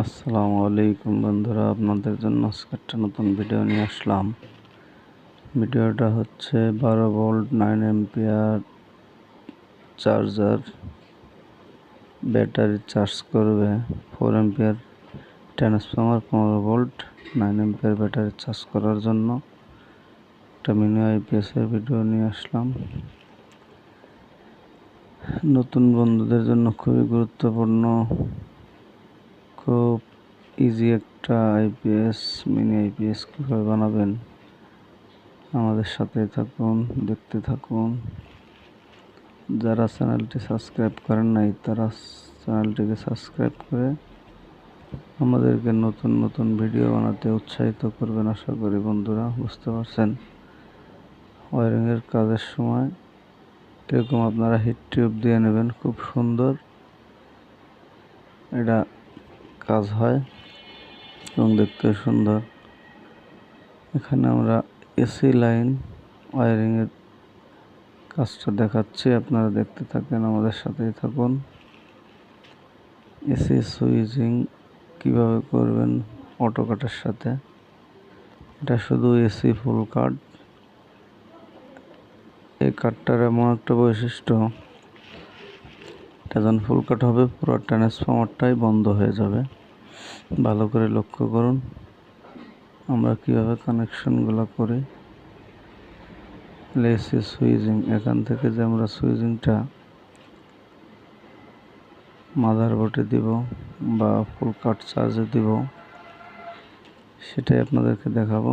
আসসালামু আলাইকুম বন্ধুরা, আপনাদের জন্য আজকে একটা নতুন ভিডিও নিয়ে আসলাম। ভিডিওটা হচ্ছে বারো volt nine ampere charger battery charge করবে ফোর এম্পিয়ার ট্রান্সফর্মার পনেরো volt nine ampere battery charge করার জন্য। একটা মিনি আইপিএসের ভিডিও নিয়ে আসলাম। নতুন বন্ধুদের জন্য খুবই গুরুত্বপূর্ণ খুব ইজি একটা আইপিএস মিনি আইপিএস কীভাবে বানাবেন? আমাদের সাথে থাকুন, দেখতে থাকুন। যারা চ্যানেলটি সাবস্ক্রাইব করেন নাই, তারা চ্যানেলটিকে সাবস্ক্রাইব করে আমাদেরকে নতুন নতুন ভিডিও বানাতে উৎসাহিত করবেন আশা করি বন্ধুরা, বুঝতে পারছেন? ওয়ারিংয়ের কাজের সময় এরকম আপনারা হিট টিউব দিয়ে নেবেন, খুব সুন্দর। এটা কাজ হয় এবং দেখতে সুন্দর। এখানে আমরা এসি লাইন ওয়ারিংয়ের কাজটা দেখাচ্ছি। আপনারা দেখতে থাকেন, আমাদের সাথেই থাকুন। এসি সুইচিং কীভাবে করবেন অটো কাটের সাথে? এটা শুধু এসি ফুল কাট এই কাঠটার এমন একটা বৈশিষ্ট্য এটা যখন ফুল কাট হবে, পুরো ট্রান্সফর্মারটাই বন্ধ হয়ে যাবে। ভালো করে লক্ষ্য করুন। আমরা কীভাবে কানেকশনগুলো করি। লেসি সুইজিং এখান থেকে যে আমরা সুইজিংটা মাদার বোর্ডে দিব বা ফুল কাট চার্জে দিব, সেটাই আপনাদেরকে দেখাবো।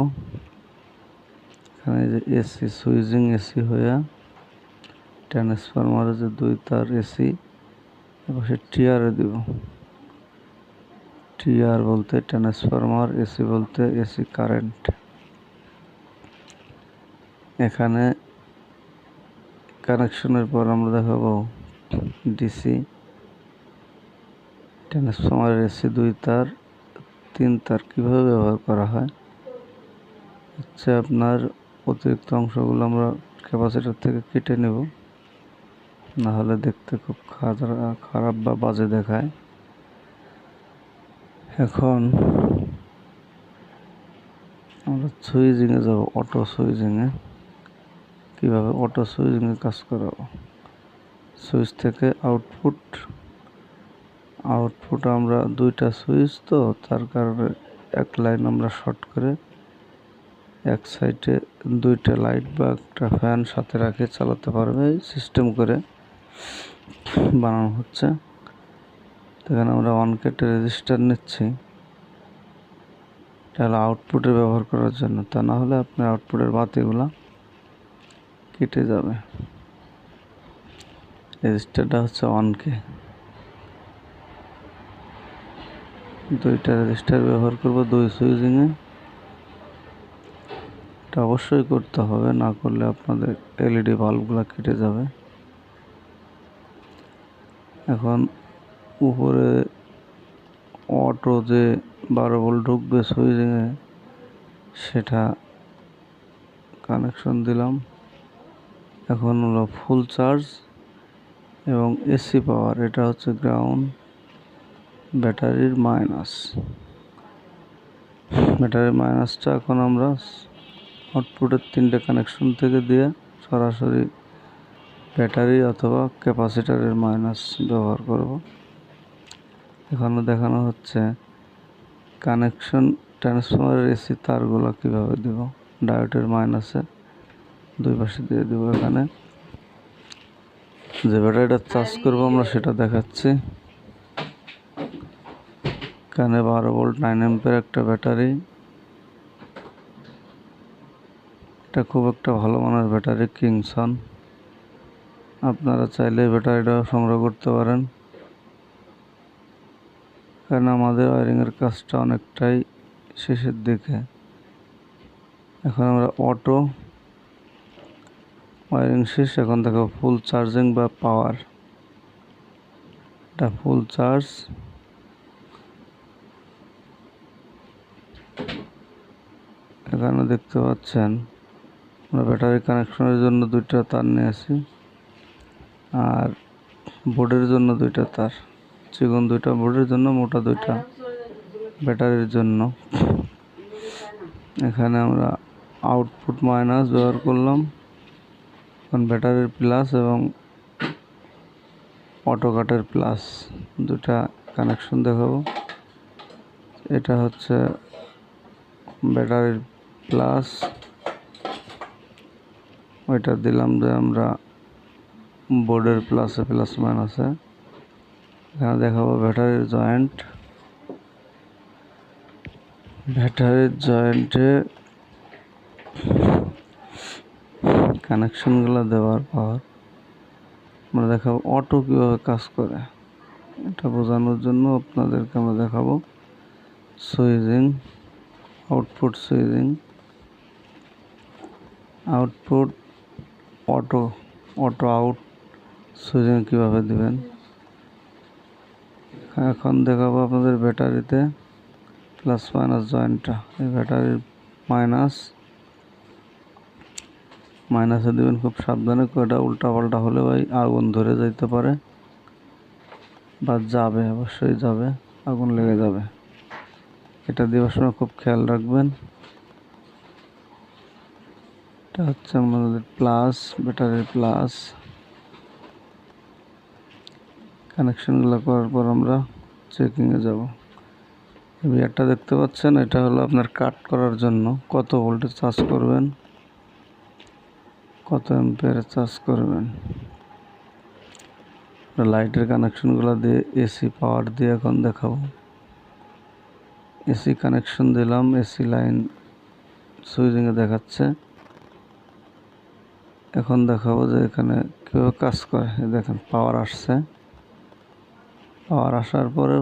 এখানে যে এসি সুইজিং এসি হয়ে ট্রান্সফরমারে যে দুই তার এসি সে টিআরে দিব। টিআর বলতে ট্রান্সফরমার এসি বলতে এসি কারেন্ট এখানে কানেকশনের পর আমরা দেখাবো ডিসি ট্রান্সফরমারের এসি দুই তার, তিন তার কীভাবে ব্যবহার করা হয়? হচ্ছে আপনার অতিরিক্ত অংশগুলো আমরা ক্যাপাসিটার থেকে কেটে নেব। না হলে দেখতে খুব খারাপ বা বাজে দেখায়। এখন আমরা সুইচিংয়ে যাব, অটো সুইচিংয়ে কীভাবে অটো সুইচিংয়ে কাজ করাবো? সুইচ থেকে আউটপুট আউটপুট আমরা দুইটা সুইচ তো, তার কারণে এক লাইন আমরা শর্ট করে এক সাইডে দুইটা লাইট বা একটা ফ্যান সাথে রাখে, চালাতে পারবে সিস্টেম করে। বানানো হচ্ছে। এখানে আমরা ওয়ান কেটে রেজিস্টার নিচ্ছি। তাহলে আউটপুটে ব্যবহার করার জন্য। তা না হলে আপনার আউটপুটের বাতিগুলো কেটে যাবে। রেজিস্টারটা হচ্ছে ওয়ান কে দুইটা রেজিস্টার ব্যবহার করব দুই সুইচিংয়ে এটা অবশ্যই করতে হবে, না করলে আপনাদের এলইডি বাল্বগুলো কেটে যাবে। এখন উপরে অটো যে বারো ভোল্ট ঢুকবে সুইচিংয়ে সেটা কানেকশন দিলাম। এখন হলো ফুল চার্জ এবং এসি পাওয়ার এটা হচ্ছে গ্রাউন্ড ব্যাটারির মাইনাস ব্যাটারির মাইনাসটা এখন আমরা আউটপুটের তিনটে কানেকশন থেকে দিয়ে সরাসরি ব্যাটারি অথবা ক্যাপাসিটারের মাইনাস ব্যবহার করব। এখানে দেখানো হচ্ছে কানেকশন ট্রান্সফর্মারের এসি তারগুলো কীভাবে দেব। ডায়োডের মাইনাসে দুই পাশে দিয়ে দেবো এখানে। যে ব্যাটারিটা চার্জ করব আমরা সেটা দেখাচ্ছি। এখানে বারো ভোল্ট, নাইন এম্পের একটা ব্যাটারি। এটা খুব একটা ভালো মানের ব্যাটারি, কিংসন। আপনারা চাইলে ব্যাটারিটা সংগ্রহ করতে পারেন। কারণ আমাদের ওয়ারিংয়ের কাজটা অনেকটাই শেষের দিকে। এখন আমরা অটো, ওয়ারিং শেষ, এখন দেখো ফুল চার্জিং বা পাওয়ার এটা ফুল চার্জ এখানে দেখতে পাচ্ছেন, আমরা ব্যাটারি কানেকশনের জন্য দুইটা তার নিয়ে আসি। আর বোর্ডের জন্য দুইটা তার, চিকন দুইটা, বোর্ডের জন্য মোটা দুইটা, ব্যাটারির জন্য। এখানে আমরা আউটপুট মাইনাস ব্যবহার করলাম এখন ব্যাটারির প্লাস এবং অটো কাটের প্লাস দুটা কানেকশন দেখাবো। এটা হচ্ছে ব্যাটারির প্লাস ওইটা দিলাম যে আমরা বোর্ডের প্লাসে প্লাস মাইনাসে এখানে দেখাবো ব্যাটারির জয়েন্ট ব্যাটারির জয়েন্টে কানেকশনগুলো দেওয়ার পর আমরা দেখাবো অটো কীভাবে কাজ করে। এটা বোঝানোর জন্য আপনাদেরকে আমরা দেখাবো। Switching output switching output auto auto out switching কীভাবে দিবেন? এখন দেখাবো আপনাদের ব্যাটারিতে প্লাস মাইনাস জয়েন্টটা এই ব্যাটারির মাইনাস মাইনাসে দেবেন খুব সাবধানে, কয়টা উল্টা পাল্টা হলে ভাই আগুন ধরে যেতে পারে বা যাবে, অবশ্যই যাবে, আগুন লেগে যাবে। এটা দেওয়ার সময় খুব খেয়াল রাখবেন। এটা হচ্ছে আমাদের প্লাস ব্যাটারির প্লাস কানেকশনগুলো করার পর আমরা চেকিংয়ে যাব। বিয়ারটা দেখতে পাচ্ছেন, এটা হলো আপনার কাট করার জন্য। কত ভোল্টেজ চার্জ করবেন? কত এম্পিয়ারে চার্জ করবেন? লাইটের কানেকশনগুলো দিয়ে এসি পাওয়ার দিয়ে এখন দেখাবো। এসি কানেকশন দিলাম এসি লাইন সুইচিংয়ে দেখাচ্ছে। এখন দেখাবো যে এখানে কীভাবে কাজ করে। দেখেন পাওয়ার আসছে। পাওয়ার আসার পরে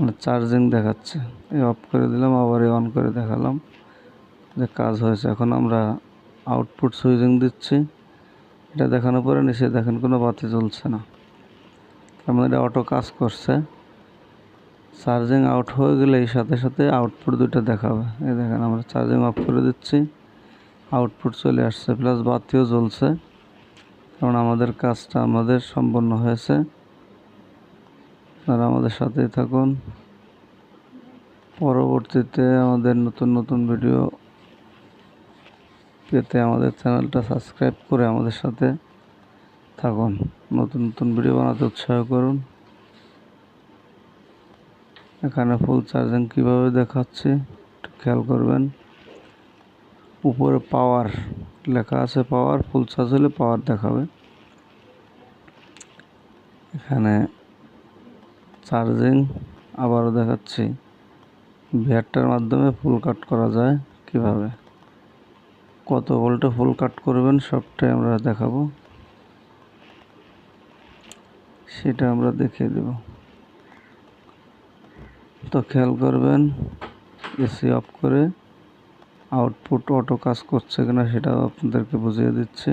মানে চার্জিং দেখাচ্ছে। এই অফ করে দিলাম, আবার অন করে দেখালাম যে কাজ হয়েছে। এখন আমরা আউটপুট সুইচিং দিচ্ছি। এটা দেখানোর পরে নিচে দেখেন কোনো বাতি জ্বলছে না। তার মানে এটা অটো কাজ করছে। চার্জিং আউট হয়ে গেলে এই সাথে সাথে আউটপুট দুটো দেখাবে। এই দেখেন আমরা চার্জিং অফ করে দিচ্ছি। আউটপুট চলে আসছে প্লাস বাতিও জ্বলছে। কারণ আমাদের কাজটা আমাদের সম্পন্ন হয়েছে। আপনারা আমাদের সাথেই থাকুন। পরবর্তীতে আমাদের নতুন নতুন ভিডিও পেতে আমাদের চ্যানেলটা সাবস্ক্রাইব করে আমাদের সাথে থাকুন। নতুন নতুন ভিডিও বানাতে উৎসাহ করুন। এখানে ফুল চার্জিং কীভাবে দেখাচ্ছি, একটু খেয়াল করবেন। উপরে পাওয়ার লেখা আছে পাওয়ার ফুল চার্জ হলে পাওয়ার দেখাবে। এখানে চার্জিং আবারও দেখাচ্ছি। ভিয়ারটার মাধ্যমে ফুল কাট করা যায় কীভাবে? কত ভোল্টে ফুল কাট করবেন সবটাই আমরা দেখাবো। সেটা আমরা দেখিয়ে দেব। তো খেয়াল করবেন এসি অফ করে আউটপুট অটো কাজ করছে কিনা সেটাও আপনাদেরকে বুঝিয়ে দিচ্ছি।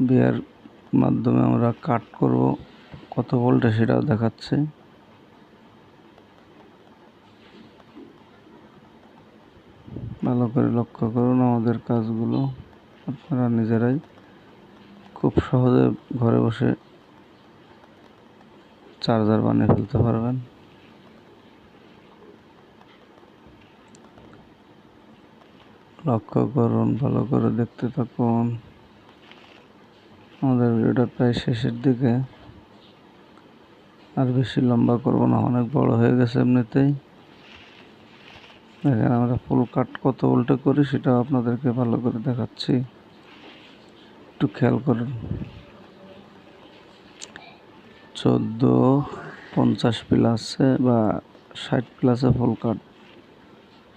বিয়ার মাধ্যমে আমরা কাট করব। কত ভোল্টে সেটাও দেখাচ্ছে। ভালো করে লক্ষ্য করুন আমাদের কাজগুলো। আপনারা নিজেরাই খুব সহজে ঘরে বসে চার্জার বানিয়ে ফেলতে পারবেন। লক্ষ্য করুন, ভালো করে দেখতে থাকুন। আমাদের ভিডিওটা প্রায় শেষের দিকে। আর বেশি লম্বা করব না, অনেক বড় হয়ে গেছে এমনিতেই। দেখেন আমরা ফুল কাট কত উল্টে করি সেটা আপনাদেরকে ভালো করে দেখাচ্ছি। একটু খেয়াল করুন। চোদ্দ, পঞ্চাশ প্লাসে বা ষাট প্লাসে ফুল কাট।